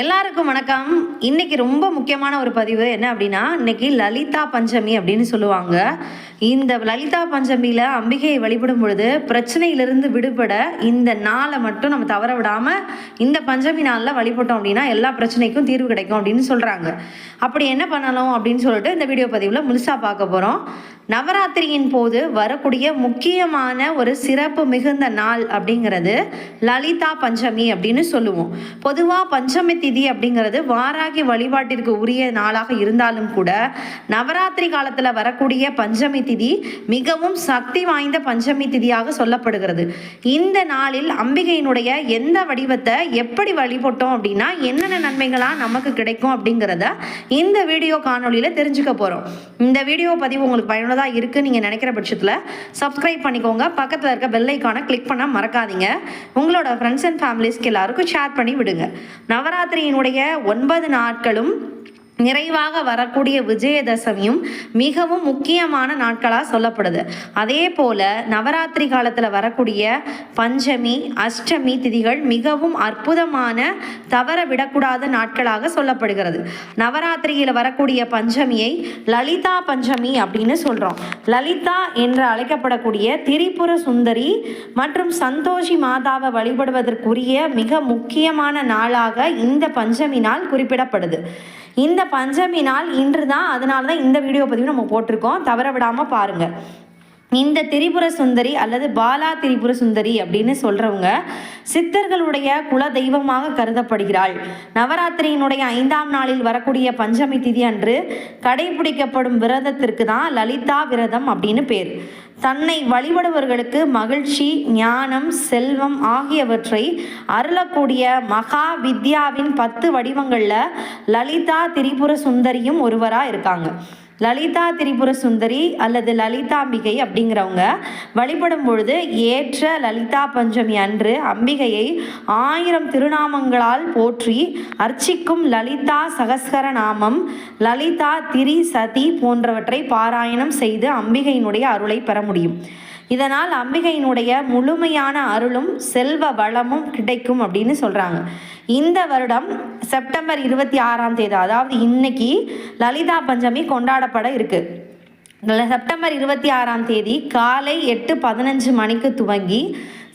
எல்லாருக்கும் வணக்கம். இன்னைக்கு ரொம்ப முக்கியமான ஒரு பதிவு என்ன அப்படின்னா இன்னைக்கு லலிதா பஞ்சமி அப்படின்னு சொல்லுவாங்க. இந்த லலிதா பஞ்சமியில் அம்பிகையை வழிபடும் பொழுது பிரச்சனையிலிருந்து விடுபட இந்த நாளை மட்டும் நம்ம தவற விடாமல் இந்த பஞ்சமி நாளில் வழிபட்டோம் அப்படின்னா எல்லா பிரச்சனைக்கும் தீர்வு கிடைக்கும் அப்படின்னு சொல்கிறாங்க அப்படி என்ன பண்ணணும் அப்படின்னு சொல்லிட்டு இந்த வீடியோ பதிவில் முழுசாக பார்க்க போகிறோம் நவராத்திரியின் போது வரக்கூடிய முக்கியமான ஒரு சிறப்பு மிகுந்த நாள் அப்படிங்கிறது லலிதா பஞ்சமி அப்படின்னு சொல்லுவோம். பொதுவாக பஞ்சமி திதி அப்படிங்கிறது வாராகி வழிபாட்டிற்கு உரிய நாளாக இருந்தாலும் கூட நவராத்திரி காலத்தில் வரக்கூடிய பஞ்சமி திதி மிகவும் சக்தி வாய்ந்த பஞ்சமி திதியாக சொல்லப்படுகிறது. இந்த நாளில் அம்பிகையினுடைய எந்த வடிவத்தை எப்படி வழிபட்டோம் அப்படின்னா என்னென்ன நன்மைகளாக நமக்கு கிடைக்கும் அப்படிங்கிறத இந்த வீடியோ காணொலியில் தெரிஞ்சுக்க போகிறோம் இந்த வீடியோ பதிவு உங்களுக்கு பயனுள்ளதாக இருக்குது நீங்கள் நினைக்கிற பட்சத்தில் சப்ஸ்கிரைப் பண்ணிக்கோங்க. பக்கத்தில் இருக்க பெல் கிளிக் பண்ண மறக்காதீங்க. உங்களோட ஃப்ரெண்ட்ஸ் அண்ட் ஃபேமிலிஸ்க்கு எல்லாருக்கும் ஷேர் பண்ணி விடுங்க. நவராத்திரியினுடைய ஒன்பது நாட்களும் நிறைவாக வரக்கூடிய விஜயதசமியும் மிகவும் முக்கியமான நாட்களாக சொல்லப்படுது. அதே போல் நவராத்திரி காலத்தில் வரக்கூடிய பஞ்சமி அஷ்டமி திதிகள் மிகவும் அற்புதமான தவற விடக்கூடாத நாட்களாக சொல்லப்படுகிறது. நவராத்திரியில் வரக்கூடிய பஞ்சமியை லலிதா பஞ்சமி அப்படின்னு சொல்கிறோம் லலிதா என்று அழைக்கப்படக்கூடிய திரிபுர சுந்தரி மற்றும் சந்தோஷி மாதாவை வழிபடுவதற்குரிய மிக முக்கியமான நாளாக இந்த பஞ்சமி நாள் குறிப்பிடப்படுது. இந்த பஞ்சமி நாள் இன்று தான் அதனால தான் இந்த வீடியோ பதிவு நம்ம போட்டிருக்கோம். தவற விடாமல் பாருங்கள் இந்த திரிபுர சுந்தரி அல்லது பாலா திரிபுர சுந்தரி அப்படின்னு சொல்கிறவங்க சித்தர்களுடைய குல தெய்வமாக கருதப்படுகிறாள். நவராத்திரியினுடைய ஐந்தாம் நாளில் வரக்கூடிய பஞ்சமி திதி அன்று கடைபிடிக்கப்படும் விரதத்திற்கு தான் லலிதா விரதம் அப்படின்னு பேர். தன்னை வழிபடுபவர்களுக்கு மகிழ்ச்சி ஞானம் செல்வம் ஆகியவற்றை அருளக்கூடிய மகா வித்யாவின் பத்து வடிவங்களில் லலிதா திரிபுர சுந்தரியும் ஒருவராக இருக்காங்க. லலிதா திரிபுர சுந்தரி அல்லது லலிதாம்பிகை அப்படிங்கிறவங்க வழிபடும் பொழுது ஏற்ற லலிதா பஞ்சமி அன்று அம்பிகையை ஆயிரம் திருநாமங்களால் போற்றி அர்ச்சிக்கும் லலிதா சகஸ்கர நாமம் லலிதா திரி சதி போன்றவற்றை பாராயணம் செய்து அம்பிகையினுடைய அருளை பெற முடியும். இதனால் அம்பிகையினுடைய முழுமையான அருளும் செல்வ வளமும் கிடைக்கும் அப்படின்னு சொல்கிறாங்க இந்த வருடம் செப்டம்பர் இருபத்தி ஆறாம் தேதி அதாவது இன்னைக்கு லலிதா பஞ்சமி கொண்டாடப்பட இருக்குது செப்டம்பர் இருபத்தி ஆறாம் தேதி காலை எட்டு பதினஞ்சு மணிக்கு துவங்கி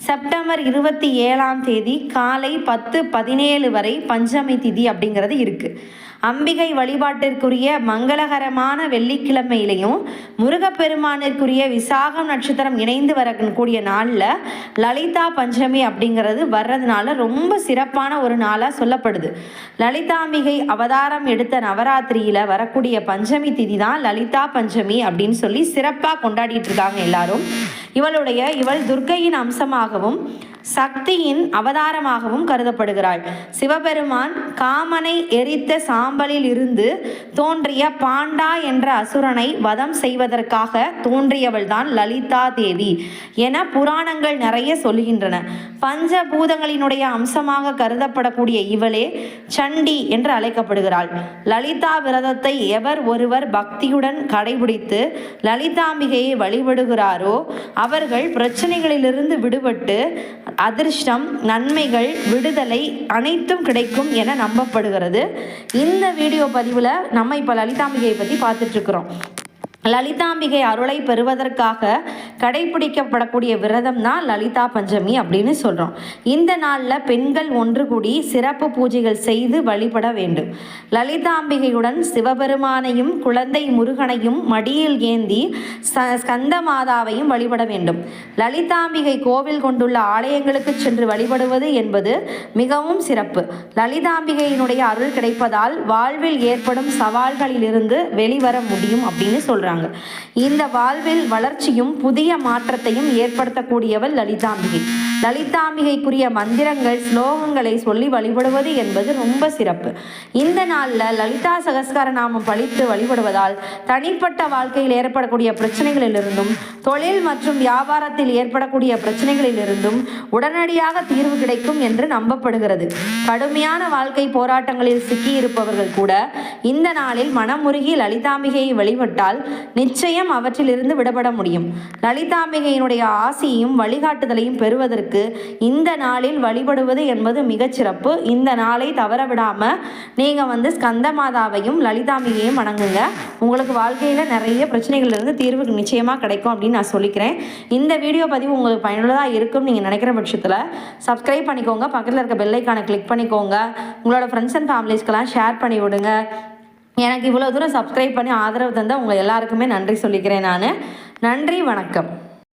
செப்டம்பர் இருபத்தி ஏழாம் தேதி காலை பத்து பதினேழு வரை பஞ்சமி திதி அப்படிங்கிறது இருக்குது அம்பிகை வழிபாட்டிற்குரிய மங்களகரமான வெள்ளிக்கிழமையிலையும் முருகப்பெருமானிற்குரிய விசாகம் நட்சத்திரம் இணைந்து வரக்கூடிய நாளில் லலிதா பஞ்சமி அப்படிங்கிறது வர்றதுனால ரொம்ப சிறப்பான ஒரு நாளாக சொல்லப்படுது. லலிதாம்பிகை அவதாரம் எடுத்த நவராத்திரியில் வரக்கூடிய பஞ்சமி திதி தான் லலிதா பஞ்சமி அப்படின்னு சொல்லி சிறப்பாக கொண்டாடிட்டு இருக்காங்க எல்லாரும். இவளுடைய இவள் துர்க்கையின் அம்சமாகவும் சக்தியின் அவதாரமாகவும் கருதப்படுகிறாள். சிவபெருமான் காமனை எரித்த சாம்பலில் இருந்து தோன்றிய பாண்டா என்ற அசுரனை வதம் செய்வதற்காக தோன்றியவள்தான் லலிதா தேவி என புராணங்கள் நிறைய சொல்லுகின்றன. பஞ்சபூதங்களினுடைய அம்சமாக கருதப்படக்கூடிய இவளே சண்டி என்று அழைக்கப்படுகிறாள். லலிதா விரதத்தை எவர் ஒருவர் பக்தியுடன் கடைபிடித்து லலிதாம்பிகையை வழிபடுகிறாரோ அவர்கள் பிரச்சனைகளிலிருந்து விடுபட்டு அதிர்ஷ்டம் நன்மைகள் விடுதலை அனைத்தும் கிடைக்கும் என நம்பப்படுகிறது. இந்த வீடியோ பதிவில் நம்ம இப்போ லலிதாம்பிகையை பற்றி பார்த்துட்ருக்குறோம் லலிதாம்பிகை அருளை பெறுவதற்காக கடைபிடிக்கப்படக்கூடிய விரதம் தான் லலிதா பஞ்சமி அப்படின்னு சொல்கிறோம் இந்த நாளில் பெண்கள் ஒன்று கூடி சிறப்பு பூஜைகள் செய்து வழிபட வேண்டும். லலிதாம்பிகையுடன் சிவபெருமானையும் குழந்தை முருகனையும் மடியில் ஏந்தி ஸ்கந்த மாதாவையும் வழிபட வேண்டும். லலிதாம்பிகை கோவில் கொண்டுள்ள ஆலயங்களுக்கு சென்று வழிபடுவது என்பது மிகவும் சிறப்பு. லலிதாம்பிகையினுடைய அருள் கிடைப்பதால் வாழ்வில் ஏற்படும் சவால்களிலிருந்து வெளிவர முடியும் அப்படின்னு சொல்கிறாங்க இந்த வாழ்வில் வளர்ச்சியும் புதிய மாற்றத்தையும் ஏற்படுத்தக்கூடியவள் லலிதாம்பிகை. லலிதாம்பிகைக்குரிய மந்திரங்கள் ஸ்லோகங்களை சொல்லி வழிபடுவது என்பது ரொம்ப சிறப்பு. இந்த நாளில் லலிதா சகஸ்கார நாமம் பழித்து வழிபடுவதால் தனிப்பட்ட வாழ்க்கையில் ஏற்படக்கூடிய பிரச்சனைகளிலிருந்தும் தொழில் மற்றும் வியாபாரத்தில் ஏற்படக்கூடிய பிரச்சனைகளிலிருந்தும் உடனடியாக தீர்வு கிடைக்கும் என்று நம்பப்படுகிறது. கடுமையான வாழ்க்கை போராட்டங்களில் சிக்கியிருப்பவர்கள் கூட இந்த நாளில் மனமுருகி லலிதாம்பிகையை வழிபட்டால் நிச்சயம் அவற்றிலிருந்து விடுபட முடியும். லலிதாம்பிகையினுடைய ஆசியையும் வழிகாட்டுதலையும் பெறுவதற்கு பெறுவதற்கு இந்த நாளில் வழிபடுவது என்பது மிகச்சிறப்பு இந்த நாளை தவற விடாமல் நீங்கள் வந்து ஸ்கந்த மாதாவையும் லலிதாம்பிகையும் வணங்குங்க. உங்களுக்கு வாழ்க்கையில் நிறைய பிரச்சனைகள்லேருந்து தீர்வு நிச்சயமாக கிடைக்கும் அப்படின்னு நான் சொல்லிக்கிறேன். இந்த வீடியோ பதிவு உங்களுக்கு பயனுள்ளதாக இருக்கும்னு நீங்கள் நினைக்கிற பட்சத்தில் சப்ஸ்கிரைப் பண்ணிக்கோங்க. பக்கத்தில் இருக்க பெல்லைக்கானை கிளிக் பண்ணிக்கோங்க. உங்களோட ஃப்ரெண்ட்ஸ் அண்ட் ஃபேமிலிஸ்க்கெல்லாம் ஷேர் பண்ணி விடுங்க. எனக்கு இவ்வளோ தூரம் சப்ஸ்கிரைப் பண்ணி ஆதரவு தந்தால் உங்கள் எல்லாருக்குமே நன்றி சொல்லிக்கிறேன் நான். நன்றி வணக்கம்.